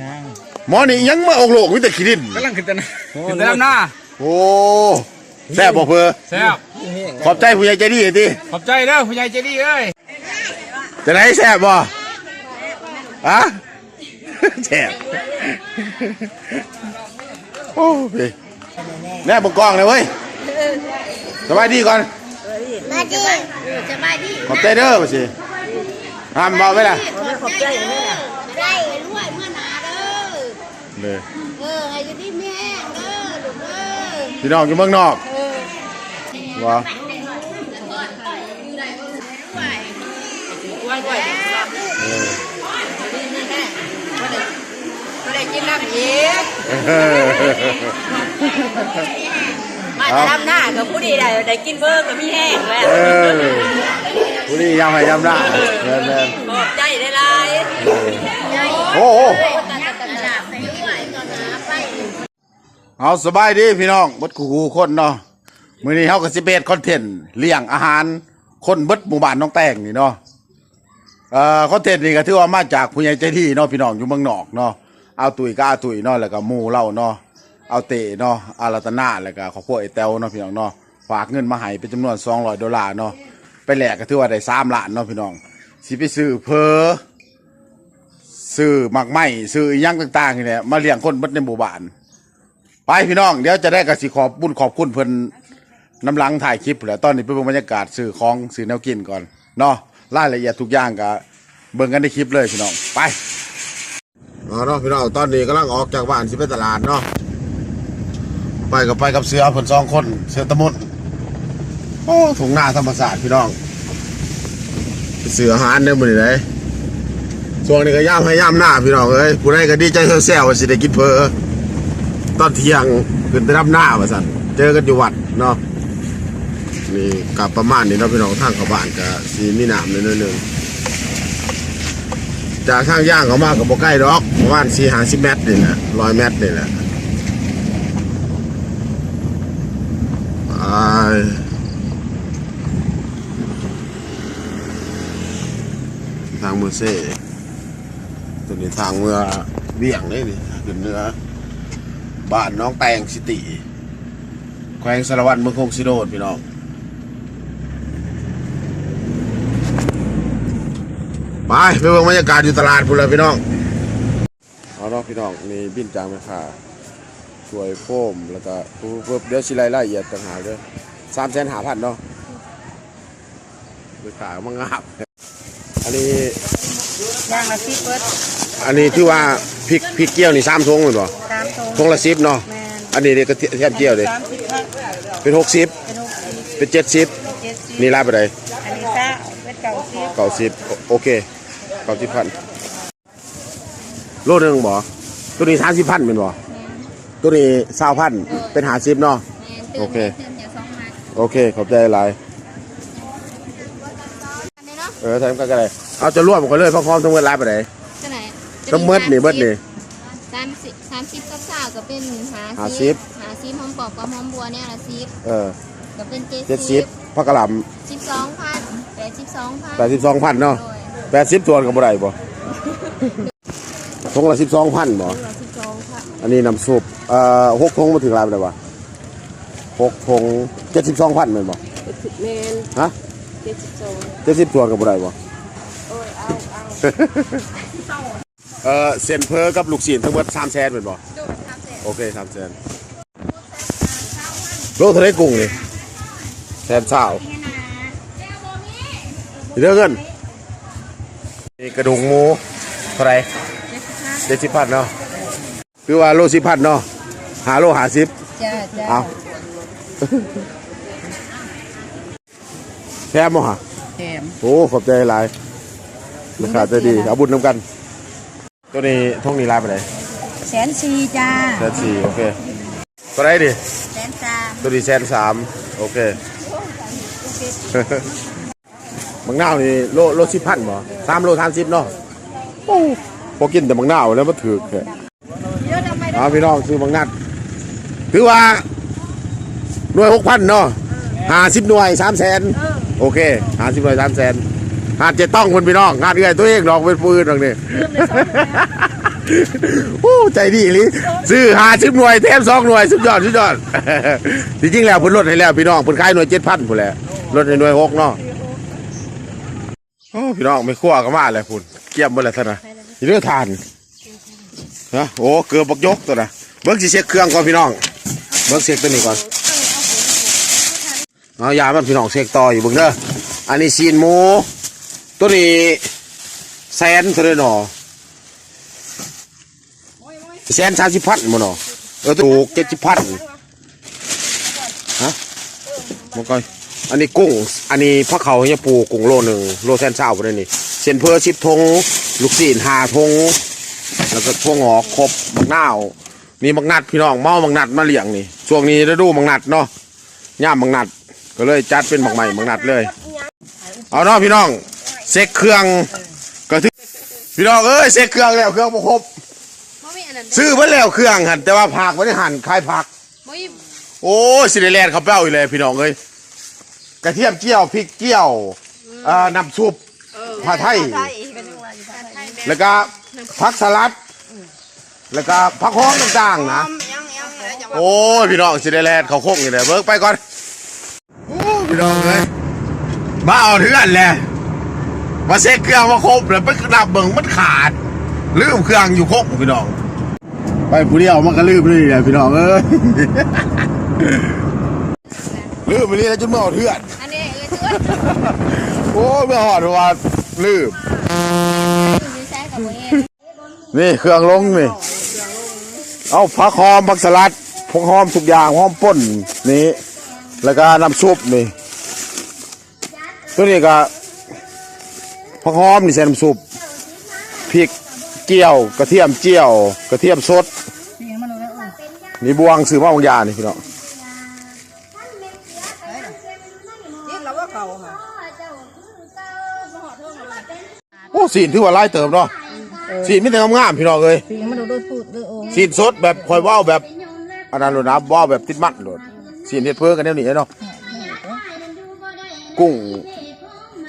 ยังหมอนี่ยังมาออกโลกมีแต่ขี้ดิน กำลังขึ้นแต่หน้าขึ้นแต่หน้าโอ้แซ่บบ่เพอแซ่บขอบใจผู้ใหญ่ใจดีติขอบใจเด้อผู้ใหญ่ใจดีเอ้ยจะไหนแซ่บบ่อะแซ่บโอ้ยแน่บังกล้องเลยเว้ยสบายดีก่อนมาดีสบายดีขอบใจเด้อมาสิห้ามบอกไว้ล่ะขอบใจแม่ได้รวยเมื่อนาเด้อ เลยเออให้อยู่ดีแม่เด้อลูกเอ้ยพี่น้องอยู่เมืองนอกวะไม่ได้กินน้ำเย็นมาจะทำหน้ากับผู้ดีได้ได้กินเบอร์กับมีแห้งแล้วเออผู้นี้ยำให้ยำได้แม่นขอบใจได้ไรๆโอ้โห ตัดตัดตัดตัดให้ด้วยก่อนนะไป เอาสบายดีพี่น้องบดคูคูคนเนาะมื้อนี้เฮาก็สิเบ็ดคอนเทนต์เลี้ยงอาหาร คนเบิดหมู่บ้านน้องแตงนี่เนาะเอ่อคอนเทนต์นี่ก็ถือว่ามาจากผู้ใหญ่ใจดีเนาะพี่น้องอยู่เมืองนอกเนาะเอาตุ๋ยก็เอาตุ๋ยเนาะแล้วก็หมู่เล่าเนาะเอาเตเนาะอารัตนาแล้วก็ครอบครัวไอ้แต้วเนาะพี่น้องเนาะฝากเงินมาให้เป็นจำนวน 200ดอลลาร์เนาะไปแลกก็ถือว่าได้3ล้านเนาะพี่น้องสิไปซื้อเพอซื้อหมักไหม้ซื้ออิหยังต่างๆนี่แหละมาเลี้ยงคนเบิดในหมู่บ้าน ไปพี่น้องเดี๋ยวจะได้กสิขอบบุญขอบคุณเพิ่นน้ำหลังถ่ายคลิปแหละตอนนี้ไปเบิ่งบรรยากาศสื่อของสื่อแนวกินก่อนเนาะรายละเอียดทุกอย่างก็เบิ่งกันในคลิปเลยพี่น้องไปเอาเนาะพี่น้องตอนนี้กำลังออกจากบ้านสิไปตลาดเนาะไปกับไปกับเสือเพิ่นสองคนเสือตะมุดโอ้ถุงหน้าธรรมศาสตร์พี่น้องเสือหารเด้อมื้อนี้เลยช่วงนี้ก็ย่ามให้ย่ามหน้าพี่น้องเอ้ยผู้ใดก็ดีใจแซวๆว่าสิได้กินเพอ ตอนเที่ยงขึ้นไปรับหน้าว่าสันเจอกันอยู่วัดเนาะนี่กับประมาณนี้เนาะพี่น้องทางเขาบ้านกับสีมีน้ำนิดหนึงจากทางย่างเขามากับบ่ใกล้ดอกประมาณสี่ห้าสิบเมตรนี่แหละร้อยเมตรนี่แหละไปทางมือเซ่ตัวนี้ทางเมื่อเบี่ยงเลยนี่ขึ้นเนื้อ บ้านน้องแตงสิติแขวงสารวัตรเมืองคงสิโดดพี่น้องไปไปเบิ่งบรรยากาศอยู่ตลาดพุ่นเลยพี่น้องเอาเนาะพี่น้องมีบินจางไหมค่ะช่วยโฟมแล้วก็ปุ๊บปุ๊บเดี๋ยวสิรายละเอียดต่างหากเด้อสามแสนหาพันเนาะไปขายมังงาบอันนี้ย่างละสิบเบิดอันนี้ที่ว่าพริกพริกเกี้ยวนี่สามทงเลยบ่สามทงทงละสิบเนาะแมนอันนี้เด็กกระเทียมเจียวเลยสามสิบห้าเป็นหกสิบเป็นหกสิบเป็นเจ็ดสิบเจ็ดสิบนี่ไล่ไปไหนอันนี้ซ่าเป็นเก้าสิบเก้าสิบโอเคเก้าสิบพันโลหนึ่งบ่ตัวนี้สามสิบพันเป็นบ่ตัวนี้สามพันเป็นหาสิบเนาะโอเคโอเคขอบใจหลายเออทำกันก็ได้เอาจะร่วมกันเลยพร้อมๆทั้งหมดไล่ไปไหนจะไหนต้องเมิดนี่เมิดนี่สามสิบสามสิบกับสาวก็เป็นหาหาสิบหาสิบหอมปอกกับหอมบัวเนี่ยละสิบเออก็เป็นเจ็ดเจ็ดสิบพักกะหล่สิบสองพันแปดสิบสองพันำแปดสิบสองพันเนาะโดยแปดสิบตัวกับบ่ได้บ่ทงละสิบสองพันบ่ ตัวสิบสองพันอันนี้น้ำซุปเอ่อหกทงมาถึงลายไปเลยวะหกทงเจ็ดสิบสองพันเป็นบ่แมนฮะเจ็ดสิบสองเจ็ดสิบตัวกับบ่ได้บ่โอ้ยเอาเอา เออเส้นเพอกับลูกศิลทั้งหมดสามแสนเป็นบ่โดยทำเสร็จโอเคสามแสนโลเท่าไรกุ้งนี่แสนเศร้าเรื่องเงินนี่กระดูกหมูเท่าไหรเจ็ดสิบพันเนาะคือว่าโลสิบพันเนาะหาโลหาสิบจ้าจ้าเอาแถมบ่ฮะแถมโอ้ขอบใจหลายราคาจะดีเอาบุญน้ำกัน ตัวนี้ท่องนี้ลายไปไหนแสนสี่จ้าแสนสี่โอเคตัวไหนดิแสนสามตัวนี้แสนสามโอเคบางนาวนี่โลโลสิบพันบ่สามโลสามสิบเนาะโอ้พอกินแต่บางนาวแล้วมันถือแค่เอาพี่น้องซื้อบางนัดถือว่าหน่วยหกพันเนาะห้าสิบหน่วยสามแสนโอเคห้าสิบหน่วยสามแสน หาดจ็ดต้องคนพี่น้องงานเอื้อยตัวเองดอกเป็นปืนดอกนี่โอ้ใจดีลิซื้อหาสิบหน่วยแถมสองหน่วยสุดยอดสุดยอดจริงๆแล้วเพิ่นลดให้แล้วพี่น้องเพิ่นขายหน่วยเจ็ดพันพุ่นแหละลดให้หน่วยหกเนาะโอ้พี่น้องไม่คั่วก็มาเลยพุ่นเกี่ยมบ่เลยท่านนะเรื่องทานฮะโอ้เกลือบักยกตัวนะเบิ่งสิเช็คเครื่องก่อนพี่น้องเบิ่งเช็คตัวนี้ก่อนเอายามันพี่น้องเช็คต่ออยู่เบิ่งเด้ออันนี้ซีนหมู ตัวนี้แสนเท่าไหร่หนอแสนสามสิบพันมันเนาะเออถูกเจ็ดสิบพันฮะมันก็อันนี้กุ้ง อันนี้พระเขาเนี่ยปูกุ้งโลหนึ่งโลแสนเศร้าไปเลยนี่เส้นเพอชิบทงลูกศีลหาทงแล้วก็ทงหอกครบมักนาวนี่มักนัดพี่น้องเมามักนัดมาเลี้ยงนี่ช่วงนี้ฤดูมักนัดเนาะย่ามมักนัดก็เลยจัดเป็นมักใหม่มักนัดเลย เอาเนาะพี่น้อง เซ็กเครื่องก็ถึงพี่น้องเอ้ยเซ็กเครื่องแล้วเครื่องบ่ครบบ่มีอันนั้นซื้อเพิ่นแล้วเครื่องหันแต่ว่าผักไม่ได้หั่นคายผัก บ่มีโอ้ยสิได้แลนเขาเป้าอีเลยพี่น้องเอ้ยกระเทียมเจียวพริกเจียวเอ่อน้ำซุปผัดไทย แล้วก็ผักสลัด แล้วก็ผักหอมต่างๆนะ โอ้ยพี่น้องสิได้แลนเขาโคกอยู่เลยเบิกไปก่อน โอ้ยพี่น้องเอ้ยมาเอาเถื่อนแหละ มาเซ็กเครื่องมาครบแล้วไปดับเบิ่งมันขาดลืมเครื่องอยู่โคกพี่น้อง ไปผู้เดียวมันก็ลืมเลยแหละพี่น้องเอ้ยลืมไปเลยแล้วจนเมื่อเอาเถื่อนอันนี้เอ้ยเอ้ยโอ้ยเมื่อหอดว่าลืมอยู่ใช้กับบ่เองนี่เครื่องลงนี่เอาผักหอมผักสลัดผักหอมทุกอย่างหอมป่นนี่แล้วก็น้ำซุปนี่ตัวนี้ก็ ผักหอมนี่ใส่น้ำซุปพริกเจียว กระเทียมเจียว กระเทียมสดนี่บวงซื้อมาบางอยางนี่พี่น้องยิ่งเราว่าเขาค่ะโอ้สีนถือว่าไล่เติมเนาะสีนไม่แต่งามๆพี่น้องเลยปีมันโดนพูดเลยโอ้สีนสดแบบคอยว่าวแบบอันนั้นโลดนะว่าวแบบติดมัดโลดสีนเฮ็ดเพื่อกันแนวนี้เนาะกุ้ง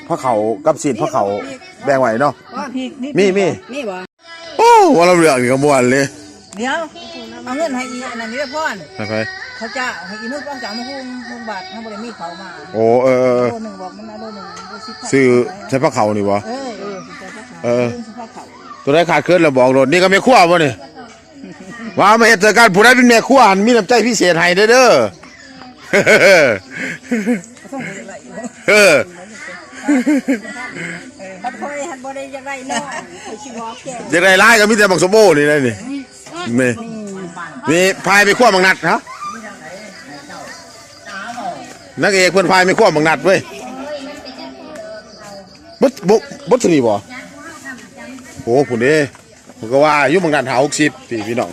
พระเขากับสีนพระเขาแบ่งไว้เนาะว่าพริกนี่มีมี มีบ่โอ้วันละเรื่องนี่ก็ม่วนเลยเดี๋ยวเอาเงินให้อีอันนั้นนี่พ่อนไปไปเขาเจ้าให้อีนู้นต้องจ่ายมาหุ้มหุ้มบาทเขาบริมีเขามาโอ้เออเออเออโลหนึ่งบอกมันนะโลหนึ่งโลสิบซื้อใช้พระเขานี่บ่เออเออ สิจ่ายเขาเออซื้อเขาเขาตัวได้ขาดเคลื่อนแล้วบอกโลดนี่ก็ไม่ขั้วบ่นี่ว่ามาเฮ็ดจัดการผู้ใดเป็นแม่ขั้วหันมีน้ำใจพิเศษให้เด้อเด้อต้องบริไรอยู่เออ บัดคอยหันบริยังไรเนาะไอ้ชิวอแก่จะได้ไล่ก็มีแต่บักสมโบนี่นะนี่นี่นี่พายไปขั้วบังนัดฮะนักเอกเพื่อนพายไม่ขั้วบังนัดเว้ยบุบุบุสนีบ่โอ้ผุนเด้ผมก็ว่าอายุบังนัดหาหกสิบพี่พี่น้อง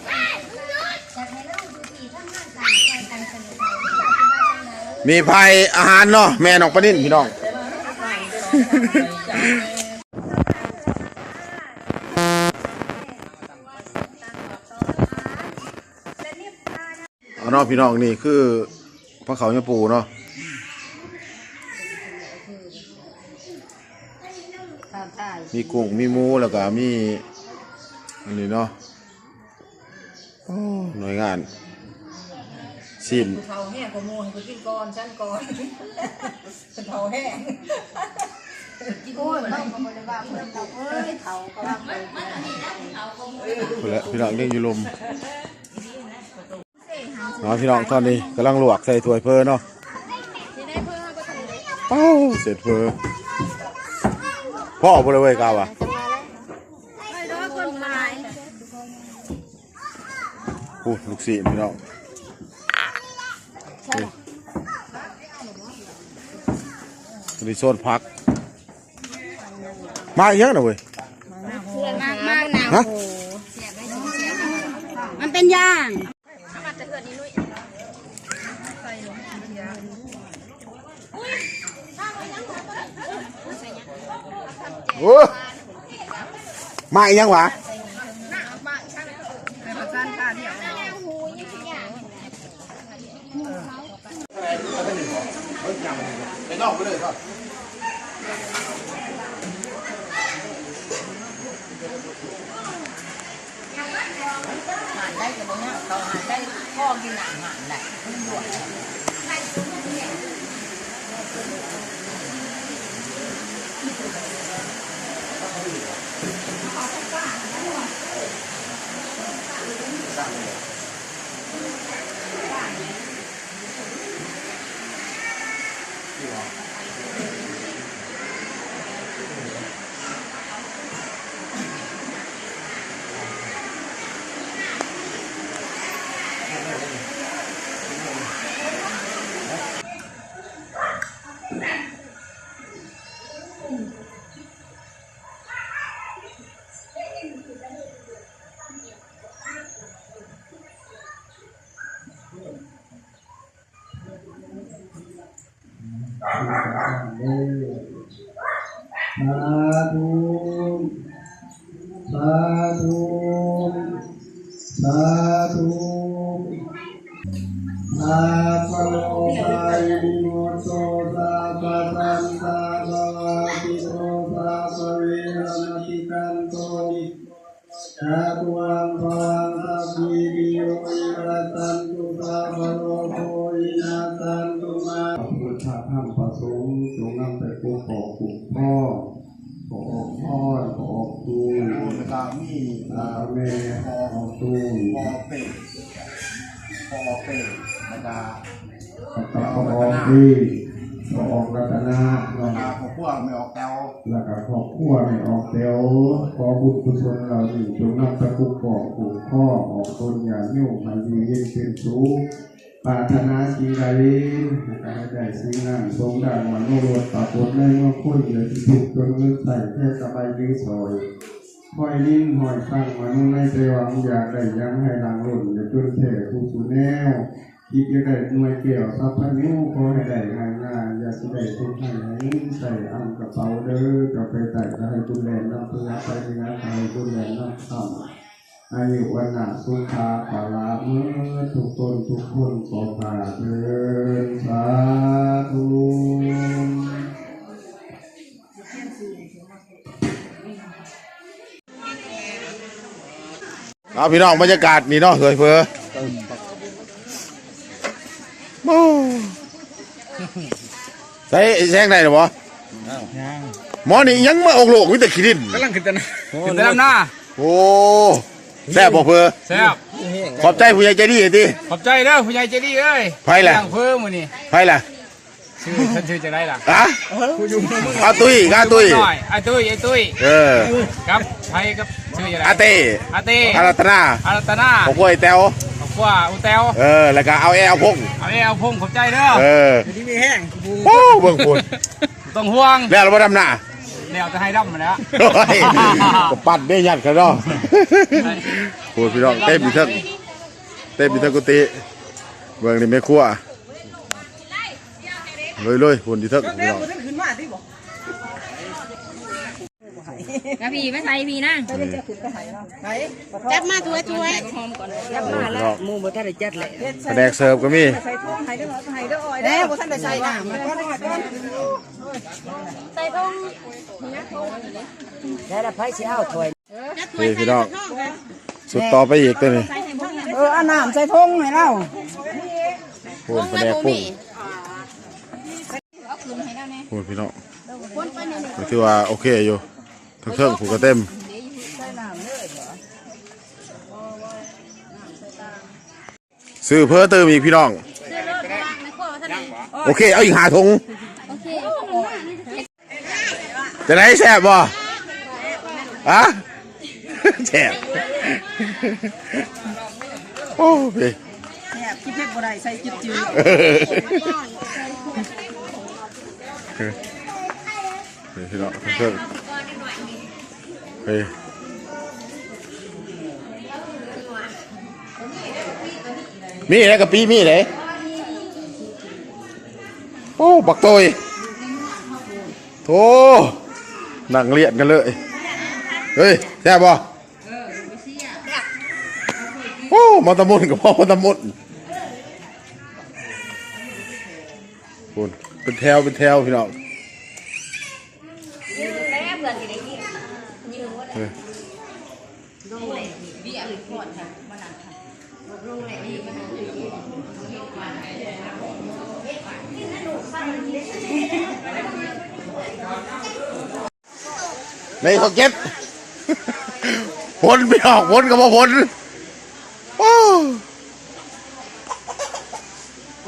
มีพายอาหารเนาะแม่น้องปะนิ่นพี่น้อง เอาเนาะพี่น้องนี่คือพระเขาเนี่ยปูเนาะมีกุ้งมีหมูแล้วก็มีอันนี้เนาะหน่วยงานสิ้นเผาแห้งกว่ามูให้กูกินก่อนฉันก่อนเป็นเผาแห้ง โอ้ยต้องบริวาเพิ่มเราเอ้ยเผาก็ว่าไปพุ่นแหละพี่น้องยังอยู่ลมเนาะพี่น้องตอนนี้กำลังลวกใส่ถ้วยเพอเนาะเอ้าเสร็จเพอพ่อบ่ได้เว้ยกาวอะไอ้ายพูดลูกศิษย์พี่น้องนี่รีโซนพัก มาอีกเยอะนะเว้ยมากมากหนาวฮะมันเป็นย่างโอ้มาอีกยังวะไปนอกไปเลยครับ หานได้กับเนี่ยเขาหานได้พ่อกินหนังหานได้บวชส มีลาแม่ขอออกดูพอเป็ดพอเป็ดแล้วก็ขออกดีขอออกรัตนาแล้วก็พวกพวกไม่ออกแถวแล้วก็ขอบขั้วไม่ออกเตียวขอบุญกุศลเหล่านี้จงนำไปปกป้องคุ้มครอออกตนอย่างโยมให้ดีเย็นเป็นสุขปารถนาสิ่งใดให้ได้สิ่งนั้นทรงดังมโนรสปรากฏในเมื่อคุยเหลือที่ถูกจนเงินใส่แค่สบายยื้อซอย หอยลิ้นหอยฟังมันในใจหวังอยากได้ยังให้หลังหล่นอย่าจนแผ่ผู้สูแนวคิดจะได้หน่วยเกี่ยวสัพพะนิ้วขอให้ได้งายง่ายอย่าสิได้ทุกข์ให้ใส่อังกระเป๋าเด้อจะไปใส่ก็ให้คุณแลนน้ำเพื่อไปในงานให้คุณแลนน้ำข้ำอายุวันหนาสุขาภาลาเมื่อทุกตนทุกคนขอผ่าเดินสาธุ เอาพี่น้องบรรยากาศนี่เนาะสวยเฟอโอ้ใส่แซงได้หรอวะหมอนี่ยังมาออกโลกวิแต่ขี้ดินกำลังขึ้นแต่หน้าขึ้นแต่ลำหน้าโอ้แซ่บบ่เฟอแซ่บขอบใจผู้ใหญ่ใจดีทีขอบใจเด้อผู้ใหญ่ใจดีเอ้ยไผล่ะย่างเพิ่มมื้อนี้ไผล่ะ ชื่อท่านชื่อจะได้ล่ะอะอาตุ้ยกาตุ้ยหน่อยอาตุ้ยไอ้ตุ้ยเออครับไผกับชื่อจะได้อาเต้อาเต้อารัตนาอารัตนาขอบคุณไอ้แต้วขอบคุณอุแตวเออแล้วก็เอาแอลพงเอาเอ้เอาพงขอบใจเด้อเออโอ้เบิ่งพุ่นต้องห่วงแล้วเราบ่ดำหน้าแล้วจะให้ดำมาแล้วโอ้ยก็ปัดได้ยัดกันเนาะพูดพี่น้องเต็มอีกเทั้งเต็มอีกเทั้งกุฏิเบิ่งนี่แม่ครัว เลยเลยๆพุ่นอีกเทั้งพี่น้องกะพี่ไม่ใส่พี่นั่งจัดมาตัวช่วยจับมาแล้วหมูบ่ทันได้จัดเลยแผนกเสิร์ฟก็มีแล้วท่านได้ใส่หนังมันก็ได้ก่อนใส่ทงนี่พี่น้องสุดต่อไปอีกตัวนี้เออเอาน้ำใส่ทงให้เราพูดแผนกปรุงเอา คืนให้แล้วแน่พูดพี่น้องคนไปนี่ก็ถือว่าโอเคอยู่ทั้งเครื่องผูกก็เต็มซื้อเพิ่มเติมอีกพี่น้องเสื้อรถวางในครัวท่านนี่โอเค เอาอีกหาถุงโอเคจะได้แซ่บบ่อะแซ่บโอ้พี่แอบคิดเล็กบ่ได้ใส่จิบจืด เฮ้ยพี่น้องเพิ่งเฮ้ยมีอะไรกับปีมีอะไรโอ้บักโตยโธ่นั่งเลียนกันเลย เฮ้ยแซ่บบ่โอ้มาตะมุนกับพ่อมาตะมุน เป็นแถวเป็นแถวพี่น้องเฮ้ยในเขาเก็บผลไม่ออกผลก็บ่ผล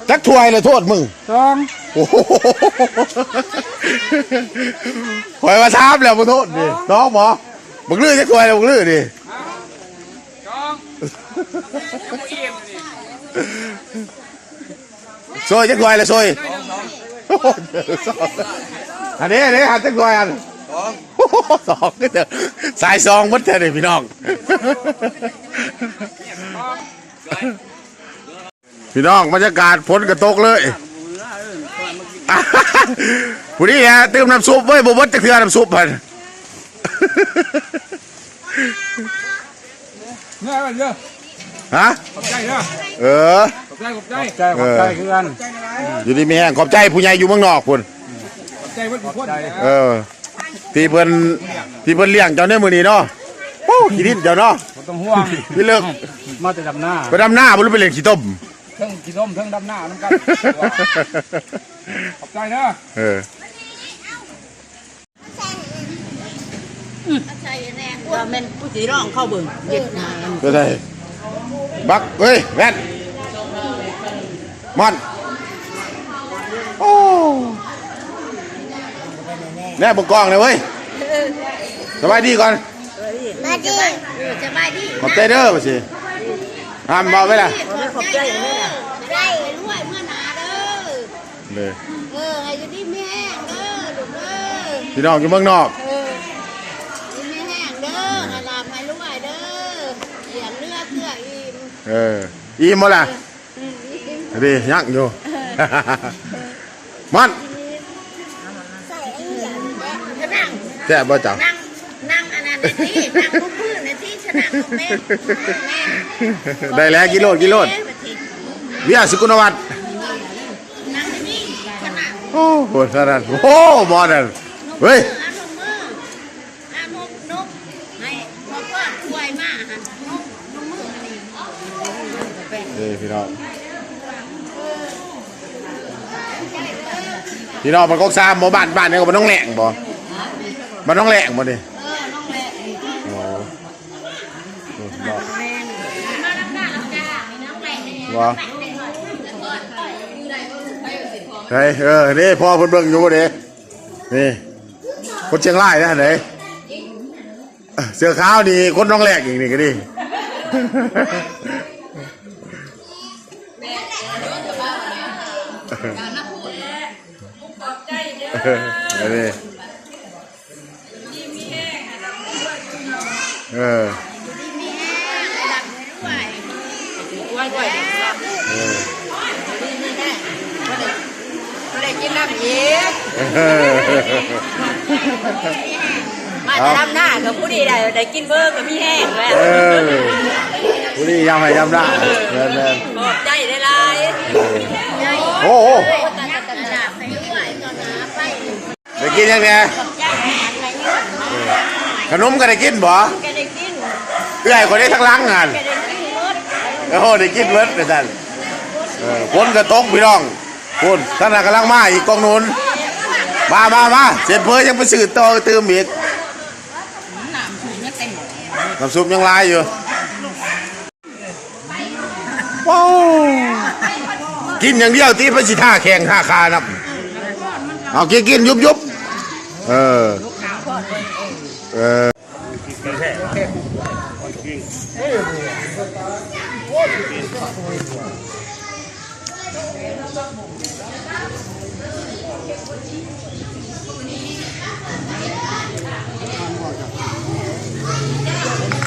จักถวยเลยโทษมึงสอง โอ้โหหอยมาทามแล้วมาโทษดิน้องหมอมึงลื้อจะถวยแล้วมึงลื้อดิสองยังบ่อิ่มนี่ซอยจะถวยเลยซอยโอ้โหอันนี้อันนี้หันจะถวยอันโอ้โหสองก็เถอะสายซองมัดเถอะนี่พี่น้องพี่น้องบรรยากาศฝนกระตกเลย ผู้นี้ฮะตื่มน้ำซุปเว้ยบ่เบดจะเทือน้ำซุปพันเงื่อนไปเด้อฮะขอบใจเด้อเออขอบใจขอบใจใจขอบใจคือกันอยู่ดีมีแห้งขอบใจผู้ใหญ่อยู่เมืองนอกพุ่นขอบใจเพิ่นทุกคนเออที่เพิ่นที่เพิ่นเลี้ยงเจ้าในมื้อนี้เนาะโอ้ขี้ดินเจ้าเนาะบ่ต้องห่วงพี่เลิกมาแต่ดำหน้าไปดำหน้าบ่รู้ไปเล่นขี้ต้มเทั้งกินนมเทั้งดำหน้าน้ำกัน ขอบใจเด้อเออว่าแม่นผู้สิร้องเข้าเบิ่งเฮ็ดงานก็ได้บักเฮ้ยแม่นมันโอ้แน่บกกล้องเลยเว้ยสบายดีก่อนมาดิสบายดีขอบใจเด้อมาสิห้ามบอกไว้ล่ะขอบใจเลย เลย เออให้อยู่ดีมีแห้งเด้อลูกเด้อพี่น้องอยู่เมืองนอก เอออยู่มีแห้งเด้อให้ลามให้รวยเด้อเสียงเลือดเสื้ออิ่มเอออิ่มบ่ล่ะอืมอิ่มดียังอยู่ มันใส่ไอ้เหี้ยนี่แหละนั่งแซ่บบ่จังนั่งนั่งอันนั้นในที่นั่งบนพื้นในที่ชนะของแม่แม่ได้แล้วกิโลกิโลเบียร์สุกุณวัฒน์นั่งในนี่ชนะ โอ้โหสนั่นโอ้บอนั่นเฮ้ยนี่พี่น้องพี่น้องมันก็ซ้ำบ่บ้านบ้านนี่ก็มันต้องแหลงบ่มันต้องแหลงบ่ดิโอ้ว้า นาะแม่นมาน้ำหน้าน้ำกาน้องแหละเนี่ยว่าเฮ้ยเออนี่พ่อเพิ่นเบิ่งอยู่บ่เด้นี่คนเชียงรายนะเด้เสื้อขาวนี่คนน้องแหลกอีกนี่ก็ดิเออนี่เออมีแห้งระดับไม่ไหวไว้ไว้เด็กรับ เออ นี่ได้ บ่ได้ กินน้ำเย็นเออมาจะทำหน้ากับผู้ดีได้ได้กินเบอร์ก็มีแห้งแล้วเออผู้นี้ยำให้ยำได้เดินเดินขอบใจได้หลายโอ้โหตัดตัดดาบให้ไหวก่อนนะไปได้กินยังไงย่างอะไรเงี้ยขนมก็ได้กินบ่แกได้กินเอื้อยคนนี้ทั้งหล้างงานแกได้กินรถโอ้โหได้กินเวิร์ดเลยท่านเออคนกระตกพี่น้อง คนท่านกำลังมาอีกกองนู้นมามามาเสร็จเพอยังไปสื่อต่อเติมอีกน้ำซุปยังลายอยู่ว้าวกินอย่างเดียวตีพระสิท่าแข่งท่าคานับเอากินกินยุบยุบเออเออ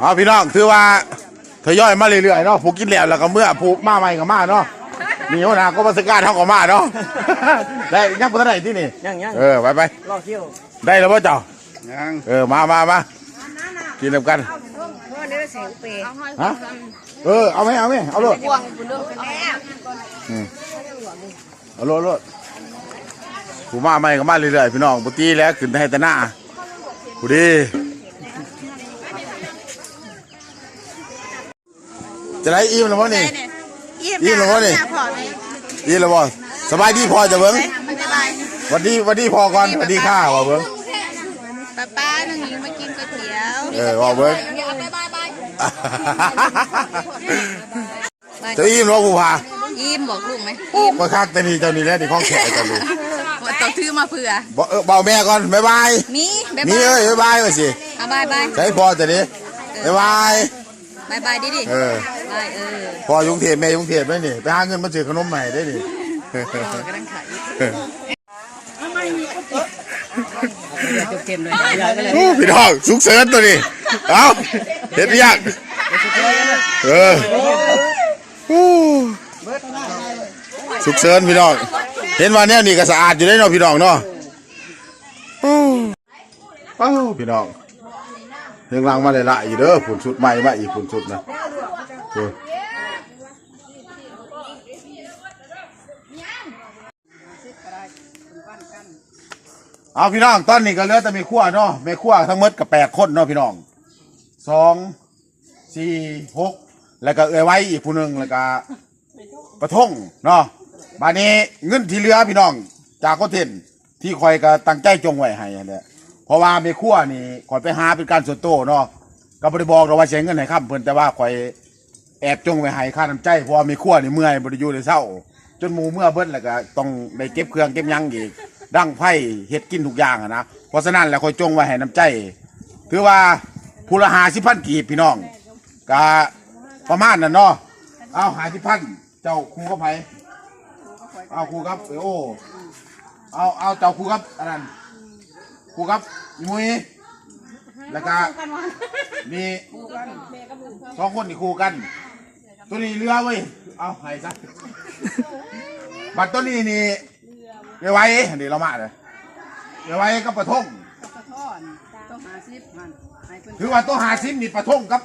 เอาพี่น้องถือว่าทยอยมาเรื่อยๆเนาะผู้กินแล้วแล้วก็เมื่อผู้มาใหม่ก็มาเนาะนี่หัวหน้าก็มาสการเท่าก็มาเนาะได้ยังบ่ทันได้ที่นี่ยังยังเออไปไปรอเที่ยวๆได้แล้วบ่เจ้ายังเออมามามากินนำกันเพราะเดี๋ยวเสียงเปย์ฮะเออเอาไหมเอาไหมเอาโลดห่วงคุณเรื่องแม่เอาโลดโลดผู้มาใหม่ก็มาเรื่อยๆพี่น้องปกติแล้วขึ้นให้แต่หน้าผู้ดี จะได้อิ่มแล้วบ่นี่อิ่มแล้วบ่นี่อิ่มแล้วบ่สบายดีพอจะเบิ่งหวัดดีหวัดดีพอก่อนหวัดดีข้าว่าเบิ่งป้าป้าน้องหญิงมากินก๋วยเตี๋ยวเออว่าเบิ่งบายบายบายจะอิ่มแล้วผู้พายิ้มบอกลูกไหมบ่คักแต่นี่เจ้านี่แหละนี่ของแขกเจ้านี่ว่าต้องถือมาเผื่อ บ่เออเบาแม่ก่อนบ๊ายบายมีบายนี่บายเอ้ยบ๊ายบายว่าสิอะบายบายใช้พอจะนี้บ๊ายบาย บายบายดิดิเออ บายเออพอยุงเทพแม่ยุงเทพได้นี่ไปหาเงินมาซื้อขนมใหม่ได้นี่เรากำลังขายอยู่เต็มเลยอยากก็เลยโอ้พี่น้องสุกเสริญตัวนี้เอาเห็นหรือยังเออโอ้สุกเสริญพี่น้องเห็นว่าแนวนี้ก็สะอาดอยู่ได้เนาะพี่น้องเนาะโอ้เอ้าพี่น้องเรื่องรางมาเลยละอีกเด้อผุนชุดใหม่มาอีกผุนชุดนะ เออเอาพี่น้องตอนนี้ก็เหลือแต่ม่ขั้วเนาะแม่ขั้วทั้งหมดก็แปดคนเนาะพี่น้องสองสี่หกแล้วก็เอื้อยไว้อีกผู้หนึ่งแล้วก็ประทงเนาะบาดนี้เงินที่เหลือพี่น้อง จากคอนเทนที่คอยก็ตั้งใจจงไว้ให้เนี่ยเพราะว่าแม่ขั้วนี่คอยไปหาเป็นการส่วนตัวเนาะก็บ่ได้บอกเราว่าใช้เงินให้ค้ำเพิ่นแต่ว่าคอย แอบจงไว้ให้ค่าน้ำใจเพราะว่าแม่ขั้วนี่เมื่อยบ่ได้อยู่ในเศร้า จนหมูเมื่อเบิ้แล้วก็ต้องได้เก็บเครื่องเก็บหยังอีกดั้งไผ่เฮ็ดกินทุกอย่างอะนะเพราะฉะนั้นแล้วคอยจงไว้ให้น้ำใจ ถือว่าผู้ละหาสิพันกีบพี่น้องก็ประมาณนั้นเนาะเอาหาสิพันเจ้าครูกับไผเอาครูครับเอโอ้เอาเอาเจ้าครูครับอันนั้นครูครับอีมุย แล้วก็นี่สองคนนี่ครูกัน ตัวนี้เรือเว้ย เอาให้ซะบัตรตัวนี้นี่เดี๋ยวไว้เดี๋ยวเรามาเลยเดี๋ยวไว้กับปะทงถือว่าตัวหาซิมนี่ปะทงกับ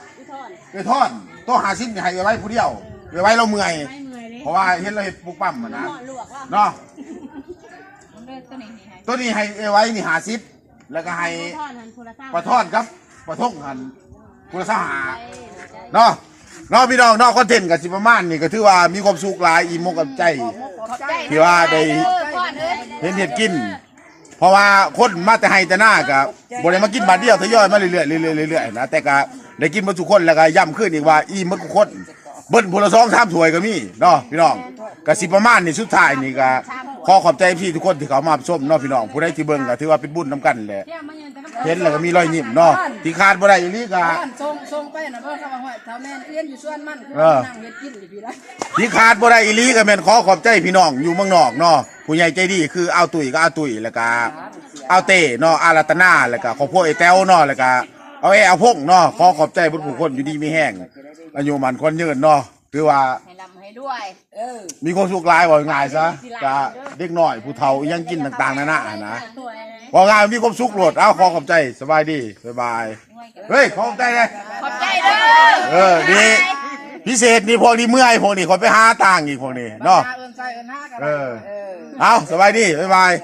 เดี๋ยวทอนตัวหาซิมนี่ให้เอาไว้ผู้เดียวเดี๋ยวไว้เราเมื่อย เพราะว่าเห็นเราเห็นปุกปั๊มอะนะเนาะตัวนี้ให้เอาไว้นี่หาซิป แล้วก็ให้ปะทอนครับปะทงหันคุณละสหาเนาะเนาะพี่น้องเนาะคอนเทนต์กับสิประมาณนี่ก็ถือว่ามีความสุขหลายอิ่มอกกับใจที่ว่าได้เห็นเห็ดกิน เพราะว่าคนมาแต่ให้แต่หน้ากับบริมากินบาทเดียวทยอยมาเรื่อยๆเรื่อยๆเรื่อยๆนะแต่ก็ได้กินมาทุกคนแล้วก็ย้ำขึ้นอีกว่าอีมันทุกคน เบิ้ลพลซองสามถ้วยก็มีเนาะพี่น้องก็สิประมาณนี่สุดท้ายนี่ก็ขอขอบใจพี่ทุกคนที่เขามาชมเนาะพี่น้องผู้ใดที่เบิ่งก็ถือว่าเป็นบุญนํกันแหละเห็นแล้วก็มีรอยยิ้มเนาะที่ขาดบ่ได้อีหลีก็ส่งส่งไปนะเพื่อนเขาบอกว่าถ้าแม่นเรียนอยู่ส่วนมันคือเออนั่งเฮ็ดกินอยู่พี่ละที่ขาดบ่ได้อีหลีก็แม่นขอขอบใจพี่น้องอยู่เมืองนอกเนาะผู้ใหญ่ใจดีคือเอาตุ๋ยก็เอาตุ๋ยแล้วก็เอาเต้เนาะอารัตนาแล้วก็ขอพวกไอ้แต้วเนาะแล้วก็ เอาไอ้เอาพงเนาะขอขอบใจบุญผู้คนอยู่ดีมีแห้งอายุมันคนยืนเนาะถือว่าให้ลำให้ด้วย เออมีความสุขหลายว่าง่ายซะก็เด็กน้อยผู้เฒ่าอิหยังกินต่างๆนานานะว่าง่ายมีความสุขโลดเอาขอขอบใจสบายดีบ๊ายบายเฮ้ยขอขอบใจเลยขอบใจเด้อเออดีพิเศษนี่พวกนี้เมื่อยพวกนี้คนไปหาต่างอีกพวกนี้เนาะเอิ้นใส่เอิ้นหากันเออเอาสบายดีบ๊ายบายเ